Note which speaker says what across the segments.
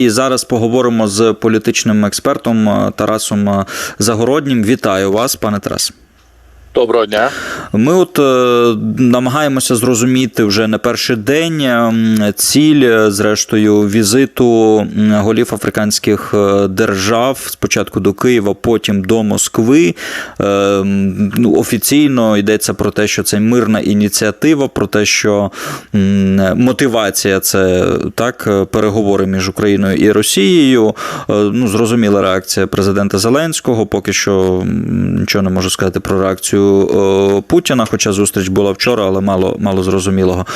Speaker 1: І зараз поговоримо з політичним експертом е, Тарасом е, Загороднім. Вітаю вас, пане Тарас.
Speaker 2: Доброго дня.
Speaker 1: Ми от е, намагаємося зрозуміти вже не перший день ем, ціль, е, зрештою, візиту голів африканських е, держав спочатку до Києва, потім до Москви. Е, ну, офіційно йдеться про те, що це мирна ініціатива, про те, що м, мотивація це так е, переговори між Україною і Росією. Е, Ну, зрозуміла реакція президента Зеленського. Поки що нічого не можу сказати про реакцію е, Путіна, хоча зустріч була вчора, але мало, мало зрозумілого.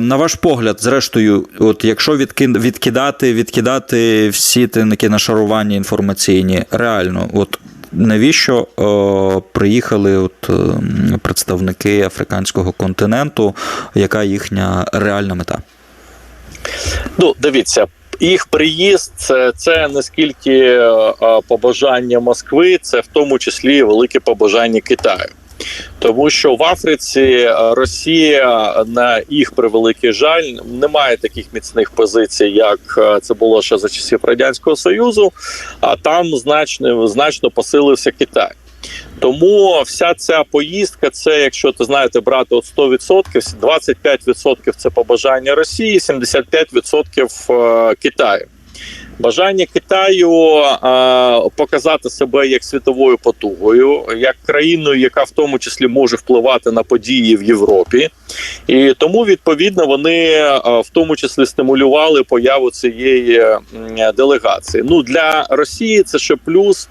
Speaker 1: На ваш погляд, зрештою, от якщо відкидати, відкидати всі тинники нашарування інформаційні, реально, от. Навіщо е, приїхали от, е, представники африканського континенту? Яка їхня реальна мета?
Speaker 2: Ну, дивіться, їх приїзд це, це не скільки е, е, побажання Москви, це в тому числі велике побажання Китаю. Тому що в Африці е, Росія на їх превеликий жаль не має таких міцних позицій, як це було ще за часів радянського союзу. А там значно значно посилився Китай. Тому вся ця поїздка, це якщо ти знаєте, брати от 100%, 25% це побажання Росії, 75% е, Китаю. Бажання Китаю е, показати себе як світовою потугою, як країною, яка в тому числі може впливати на події в Європі, і тому відповідно вони е, в тому числі стимулювали появу цієї делегації. Ну для Росії це ще плюс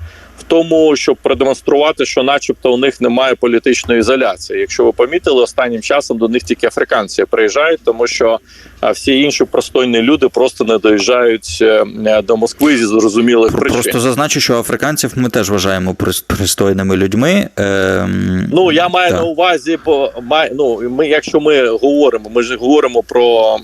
Speaker 2: тому, щоб продемонструвати, що, начебто, у них немає політичної ізоляції. Якщо ви помітили, останнім часом до них тільки африканці приїжджають, тому що а, всі інші простойні люди просто не доїжджають е, до Москви зі зрозумілих причин.
Speaker 1: Просто зазначу, що африканців ми теж вважаємо пристойними людьми. Ем,
Speaker 2: Ну я маю
Speaker 1: так.
Speaker 2: на увазі, май, ну ми, якщо ми говоримо, ми ж говоримо про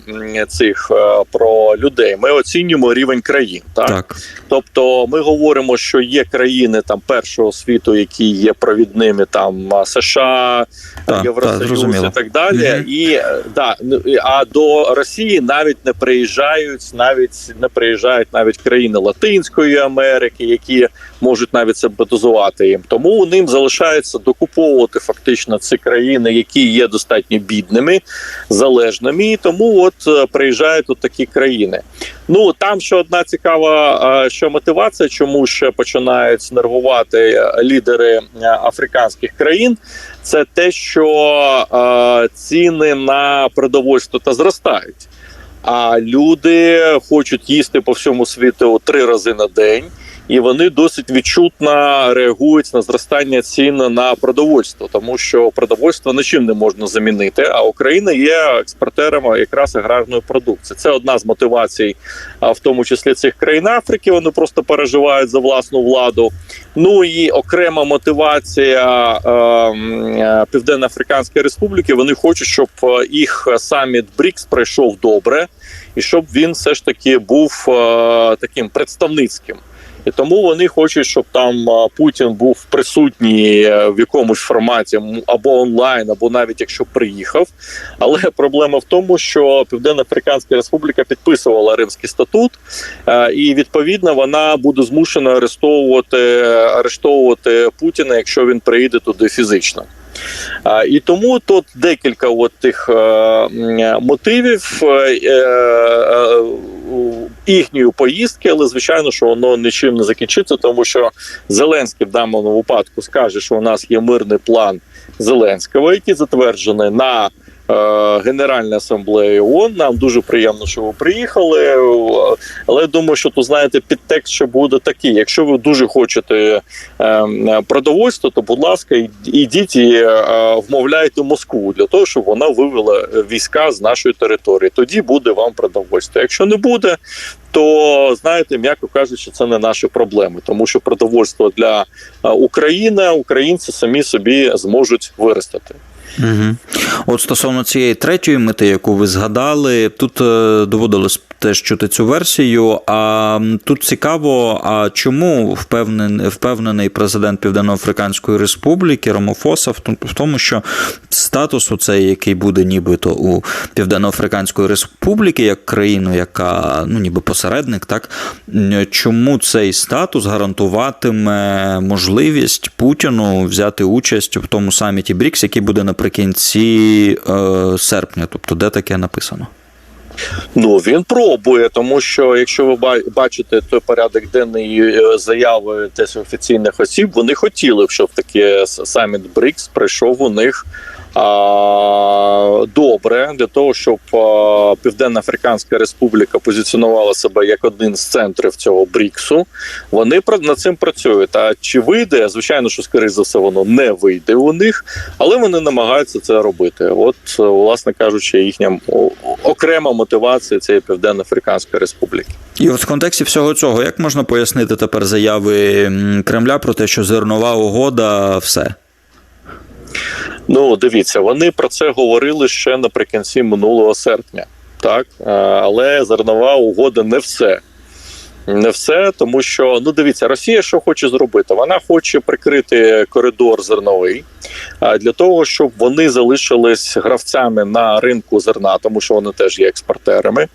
Speaker 2: цих е, про людей. Ми оцінюємо рівень країн, так?
Speaker 1: Так.
Speaker 2: Тобто, ми говоримо, що є країни там першого світу, які є провідними, там США,
Speaker 1: Так, так,
Speaker 2: Євросоюз
Speaker 1: зрозуміло.
Speaker 2: і так далі.
Speaker 1: Мгм.
Speaker 2: І е, да, ну, а до Росії навіть не приїжджають, навіть не приїжджають навіть країни Латинської Америки, які можуть навіть симпатизувати їм. Тому ним залишається докуповувати фактично ці країни, які є достатньо бідними, залежними. І тому от е, приїжджають от такі країни. Ну там ще одна цікава е, що мотивація, чому ще починають нервувати е, лідери африканських країн. Це те, що е, ціни на продовольство та зростають. А люди хочуть їсти по всьому світу три рази на день, і вони досить відчутно реагують на зростання цін на продовольство, тому що продовольство нічим не можна замінити. А Україна є експортером якраз аграрної продукції. Це одна з мотивацій, а в тому числі цих країн Африки. Вони просто переживають за власну владу. Ну і окрема мотивація е, Південно-Африканської Республіки. Вони хочуть, щоб їх саміт БРІКС пройшов добре, і щоб він все ж таки був е, таким представницьким. І тому вони хочуть, щоб там Путін був присутній е, в якомусь форматі або онлайн, або навіть якщо приїхав. Але проблема в тому, що Південно-Африканська Республіка підписувала Римський статут, е, і відповідно вона буде змушена арештовувати, арештовувати Путіна, якщо він приїде туди фізично. І тому тут декілька от тих е, мотивів їхньої поїздки, але звичайно, що воно нічим не закінчиться, тому що Зеленський в даному випадку скаже, що у нас є мирний план Зеленського, який затверджений на е, Генеральній асамблеї ООН. Нам дуже приємно, що ви приїхали. Але я думаю, що тут знаєте, підтекст ще буде такий. Якщо ви дуже хочете е, е, продовольство, то будь ласка, ідіть і е, вмовляйте Москву для того, щоб вона вивела війська з нашої території. Тоді буде вам продовольство. Якщо не буде, то знаєте, м'яко кажучи, це не наші проблеми, тому що продовольство для е, України українці самі собі зможуть виростити.
Speaker 1: Угу. От стосовно цієї третьої мети, яку ви згадали, тут е, доводилось теж чути цю версію. А тут цікаво, а чому впевнений, впевнений президент Південно-Африканської Республіки Ромофоса в тому- що статус оцей, який буде нібито у Південно-Африканської Республіки, як країну, яка ну ніби посередник, так чому цей статус гарантуватиме можливість Путіну взяти участь в тому саміті БРІКС, який буде наприкінці е, серпня, тобто де таке написано?
Speaker 2: Ну він пробує, тому що якщо ви ба- бачите той порядок денний е, заяви десь офіційних осіб, вони хотіли щоб таке саміт БРІКС прийшов у них добре для того, щоб а, Південно-Африканська Республіка позиціонувала себе як один з центрів цього БРІКСу. Вони над цим працюють. А чи вийде? Звичайно, що скоріше за все воно не вийде у них, але вони намагаються це робити. От, власне кажучи, їхня окрема мотивація цієї Південно-Африканської Республіки.
Speaker 1: І от в контексті всього цього, як можна пояснити тепер заяви Кремля про те, що зернова угода все?
Speaker 2: Ну, дивіться, вони про це говорили ще наприкінці минулого серпня, так Е, але зернова угода не все. Не все, тому що ну дивіться, Росія що хоче зробити? Вона хоче прикрити коридор зерновий для того, щоб вони залишились гравцями на ринку зерна, тому що вони теж є експортерами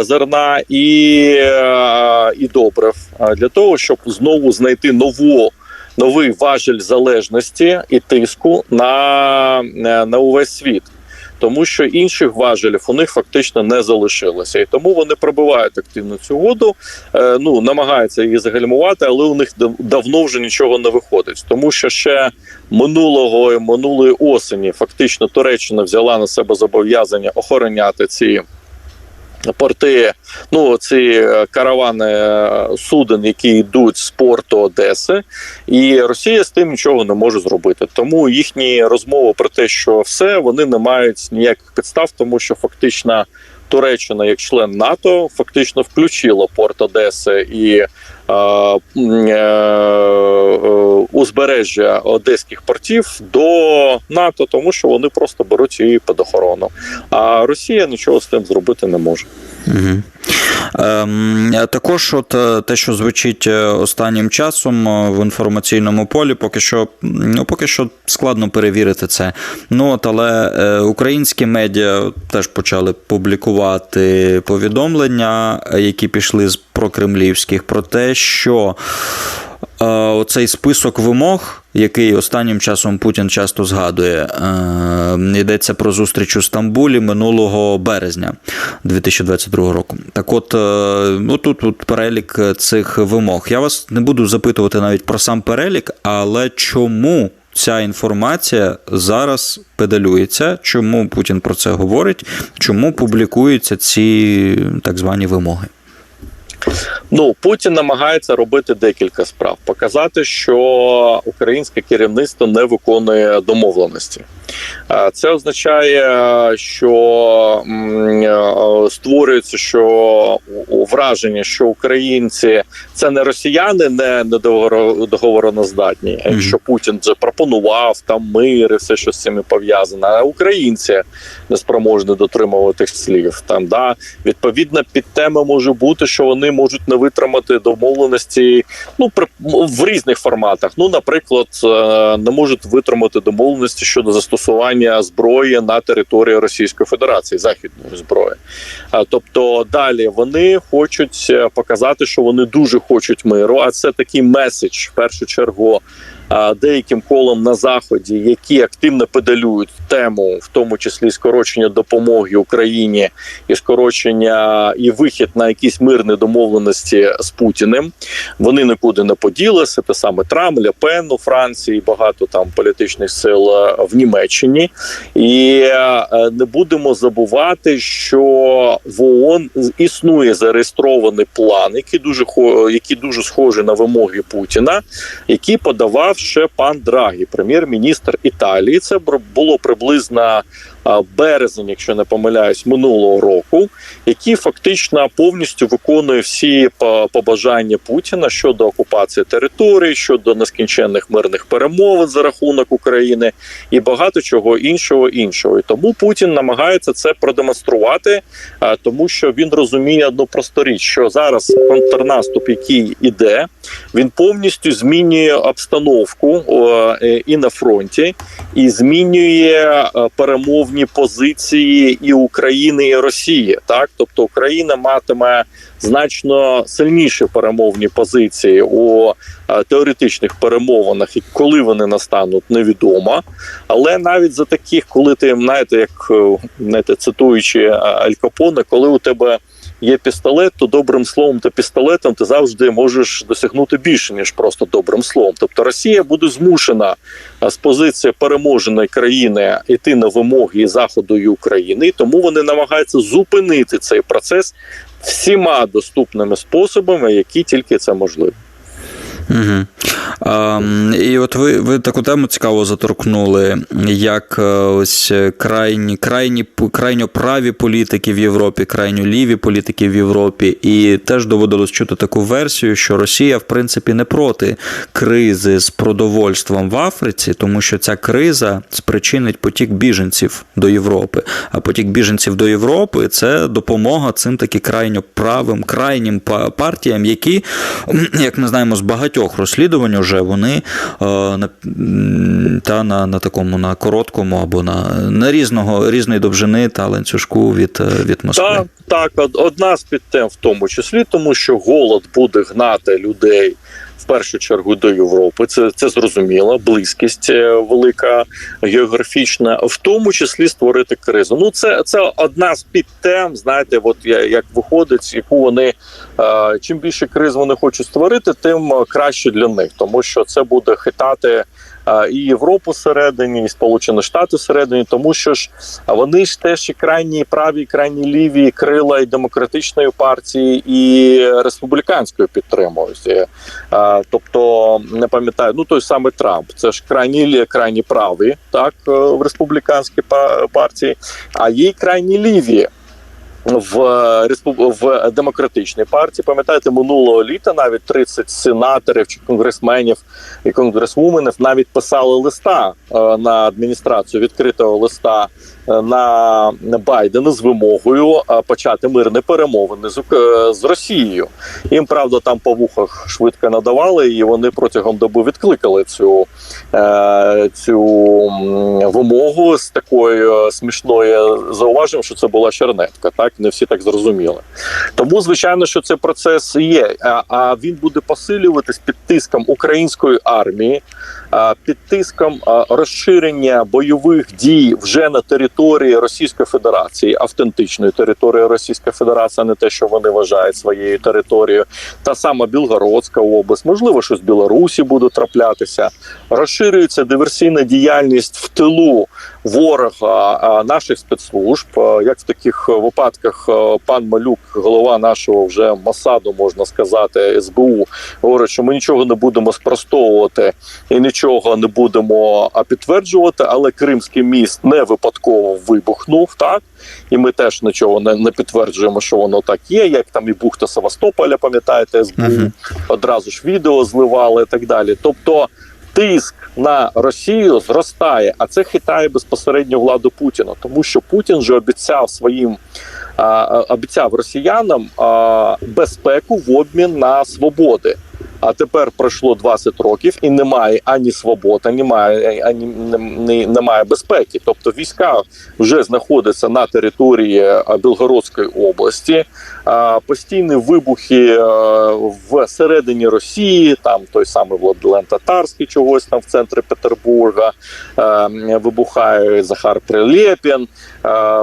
Speaker 2: зерна і, а, і добрив, для того, щоб знову знайти нову новий важель залежності і тиску на, е, на увесь світ. Тому що інших важелів у них фактично не залишилося, і тому вони пробивають активно цю воду, е, ну намагаються її загальмувати, але у них дав- давно вже нічого не виходить. Тому що ще минулого минулої осені фактично Туреччина взяла на себе зобов'язання охороняти ці порти, ну ці е, каравани е, суден, які йдуть з порту Одеси, і Росія з тим нічого не може зробити. Тому їхні розмови про те, що все вони не мають ніяких підстав, тому що фактично. Туреччина, як член НАТО, фактично включила порт Одеси і узбережжя одеських портів до НАТО, тому що вони просто беруть її під охорону. А Росія нічого з тим зробити не може.
Speaker 1: Угу. Також, от е, те, що звучить е, останнім часом е, в інформаційному полі, поки що, ну, поки що складно перевірити це. Ну, от, але е, українські медіа теж почали публікувати повідомлення, е, які пішли з прокремлівських, про те, що е, оцей список вимог, який останнім часом Путін часто згадує, е, йдеться про зустріч у Стамбулі минулого березня 2022 року. Так от, е, ну тут, тут перелік цих вимог. Я вас не буду запитувати навіть про сам перелік, але чому ця інформація зараз педалюється? Чому Путін про це говорить? Чому публікуються ці так звані вимоги?
Speaker 2: Ну Путін намагається робити декілька справ: показати, що українське керівництво не виконує домовленості. А Це означає, що е, створюється що враження, що українці це не росіяни, не договороноздатні, що Путін вже пропонував там мир і все, що з цим пов'язано. А українці не спроможні дотримуватись слів. Там да відповідно під теми може бути, що вони можуть не витримати домовленості ну при в різних форматах. Ну, наприклад, е, не можуть витримати домовленості щодо застосування зброї на території Російської Федерації, західної зброї. Тобто далі вони хочуть е, показати, що вони дуже хочуть миру. А це такий меседж в першу чергу. Деяким колом на заході, які активно педалюють тему, в тому числі скорочення допомоги Україні і скорочення і вихід на якісь мирні домовленості з Путіним. Вони нікуди не поділися. Те саме Трамп, Ле Пен у Франції, багато там політичних сил е, в Німеччині. І е, не будемо забувати, що в ООН існує зареєстрований план, який дуже який дуже схожий на вимоги Путіна, який подавав ще пан Драгі, прем'єр-міністр Італії. Це було приблизно березень, якщо не помиляюсь, минулого року, який фактично повністю виконує всі побажання Путіна щодо окупації території, щодо нескінченних мирних перемовин за рахунок України і багато чого іншого іншого. І тому Путін намагається це продемонструвати, тому що він розуміє одну просту річ, що зараз контрнаступ, який іде, він повністю змінює обстановку е, і на фронті, і змінює е, перемовні позиції і України, і Росії. Так, тобто Україна матиме значно сильніші перемовні позиції у е, теоретичних перемовинах, і коли вони настануть, невідомо. Але навіть за таких, коли ти знаєте, як е, знаєте, цитуючи е, Аль Капоне, коли у тебе є пістолет, то добрим словом та пістолетом ти завжди можеш досягнути більше ніж просто добрим словом. Тобто Росія буде змушена з позиції переможеної країни йти на вимоги заходу і України, тому вони намагаються зупинити цей процес всіма доступними способами, які тільки це можливо.
Speaker 1: Угу. А, і от ви, ви таку тему цікаво заторкнули, як е, ось крайні, крайні, крайньо праві політики в Європі, крайньо ліві політики в Європі, і теж доводилось чути таку версію, що Росія, в принципі, не проти кризи з продовольством в Африці, тому що ця криза спричинить потік біженців до Європи. А потік біженців до Європи це допомога цим таки крайньо правим, крайнім партіям, які, як ми знаємо, з багатьох розслідувань вже вони е, на, та на, на такому на короткому або на, на різного різної довжини та ланцюжку від, е, від Москви.
Speaker 2: Так, так, одна з підтем в тому числі, тому що голод буде гнати людей. В першу чергу до Європи, це це зрозуміло. Близькість е, велика географічна, в тому числі створити кризу. Ну це це одна з підтем. Знаєте, от як виходить, яку вони е, чим більше криз вони хочуть створити, тим е, краще для них, тому що це буде хитати і Європу всередині, і Сполучені Штати всередині, тому що ж вони ж теж і крайні праві, і крайні ліві крила і демократичної партії, і республіканської підтримують. Е, Тобто не пам'ятаю, ну той самий Трамп, це ж крайні крайні праві, так е, в республіканській партії, а є й крайні ліві. В в демократичній партії. Пам'ятаєте, минулого літа навіть 30 сенаторів чи конгресменів і конгресвуменів навіть писали листа е, на адміністрацію відкритого листа на Байдена з вимогою е, почати мирні перемовини з, е, з Росією. Їм правда там по вухах швидко надавали, і вони протягом доби відкликали цю, е, цю вимогу з такою смішною зауваженням, що це була чернетка. Так не всі так зрозуміли. Тому звичайно, що цей процес є. А він буде посилюватись під тиском української армії, під тиском розширення бойових дій вже на території Російської Федерації, автентичної території Російської Федерації, а не те, що вони вважають своєю територією. Та сама Білгородська область, можливо, що з Білорусі буде траплятися. Розширюється диверсійна діяльність в тилу ворога наших спецслужб. Як в таких випадках пан Малюк, голова нашого вже Масаду, можна сказати, СБУ, говорить, що ми нічого не будемо спростовувати і нічого не будемо підтверджувати, але Кримський міст не випадково вибухнув, так і ми теж нічого не, не підтверджуємо, що воно так є. Як там і бухта Севастополя, пам'ятаєте, СБУ
Speaker 1: Мгм.
Speaker 2: одразу ж відео зливали і так далі. Тобто. Тиск на Росію зростає, а це хитає безпосередньо владу Путіна, тому що Путін же обіцяв своїм а, обіцяв росіянам а, безпеку в обмін на свободи. А тепер пройшло 20 років і немає ані свободи, немає ані не- немає безпеки. Тобто війська вже знаходяться на території Білгородської області. Постійні вибухи в середині Росії, там той самий Владлен Татарський, чогось там в центрі Петербурга. Вибухає Захар Прилєпін.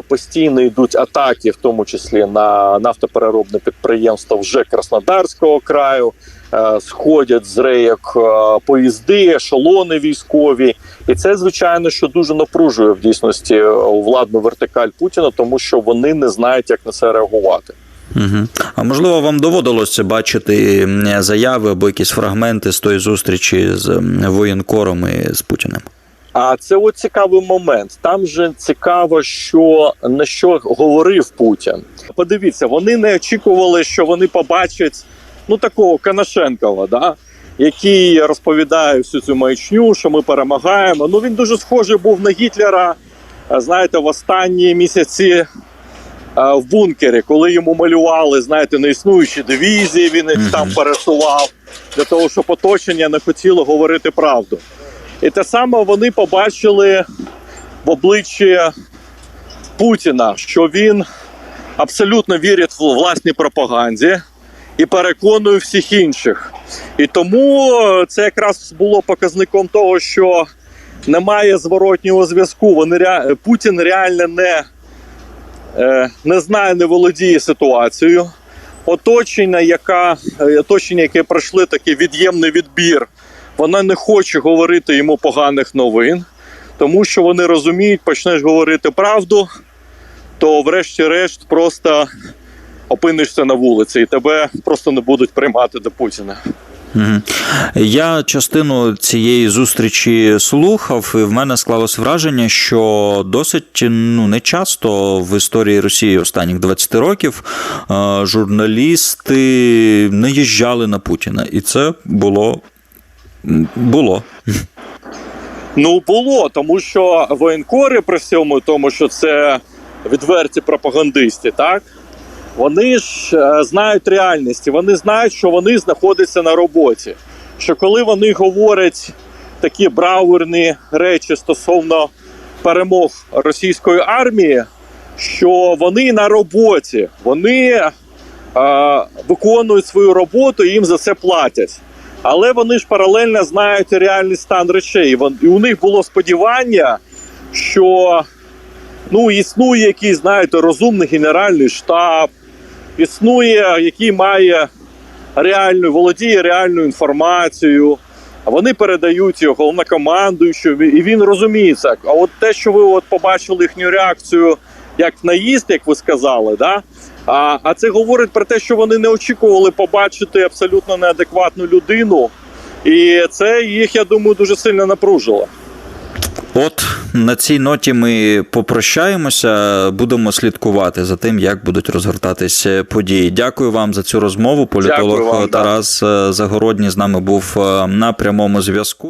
Speaker 2: Постійно йдуть атаки, в тому числі на нафтопереробне підприємство вже Краснодарського краю. Е, Сходять з рейок е, поїзди, ешелони військові, і це звичайно, що дуже напружує в дійсності е, владну вертикаль Путіна, тому що вони не знають, як на це реагувати.
Speaker 1: Угу. А можливо, вам доводилося бачити заяви або якісь фрагменти з тої зустрічі з воєнкором і з Путіним?
Speaker 2: А це от цікавий момент. Там же цікаво, що на що говорив Путін. Подивіться, вони не очікували, що вони побачать ну такого Коношенкова, да? який розповідає всю цю маячню, що ми перемагаємо. Ну він дуже схожий був на Гітлера. Знаєте, в останні місяці в бункері, коли йому малювали, знаєте, неіснуючі дивізії, він їх там пересував для того, щоб оточення не хотіло говорити правду. І те саме вони побачили в обличчі Путіна, що він абсолютно вірить в власній пропаганді і переконує всіх інших. І тому е, це якраз було показником того, що немає зворотнього зв'язку. Вони Путін реально не, е, не знає, не володіє ситуацією. Оточення, яка, е, оточення, яке пройшли такий від'ємний відбір, вона не хоче говорити йому поганих новин, тому що вони розуміють, почнеш говорити правду, то врешті-решт просто опинишся на вулиці і тебе просто не будуть приймати до Путіна.
Speaker 1: Я частину цієї зустрічі слухав, і в мене склалось враження, що досить ну, не часто в історії Росії останніх 20 років е, журналісти наїжджали на Путіна. І це було. було.
Speaker 2: Ну було, тому що воєнкори при всьому тому, що це відверті пропагандисти, так вони ж е, знають реальність, вони знають, що вони знаходяться на роботі. Що коли вони говорять такі браурні речі стосовно перемог російської армії, що вони на роботі, вони е, виконують свою роботу і їм за це платять. Але вони ж паралельно знають реальний стан речей. І у них було сподівання, що ну, існує якийсь, знаєте, розумний генеральний штаб, існує, який має реальну, володіє реальною інформацією. Вони передають його головнокомандуючому, і він розуміє це. А от те, що ви от побачили їхню реакцію як наїзд, як ви сказали, да? а, а це говорить про те, що вони не очікували побачити абсолютно неадекватну людину. І це їх, я думаю, дуже сильно напружило.
Speaker 1: От на цій ноті ми попрощаємося, будемо слідкувати за тим, як будуть розгортатися події. Дякую вам за цю розмову. Політолог
Speaker 2: вам.
Speaker 1: Тарас е, Загородній з нами був е, на прямому зв'язку.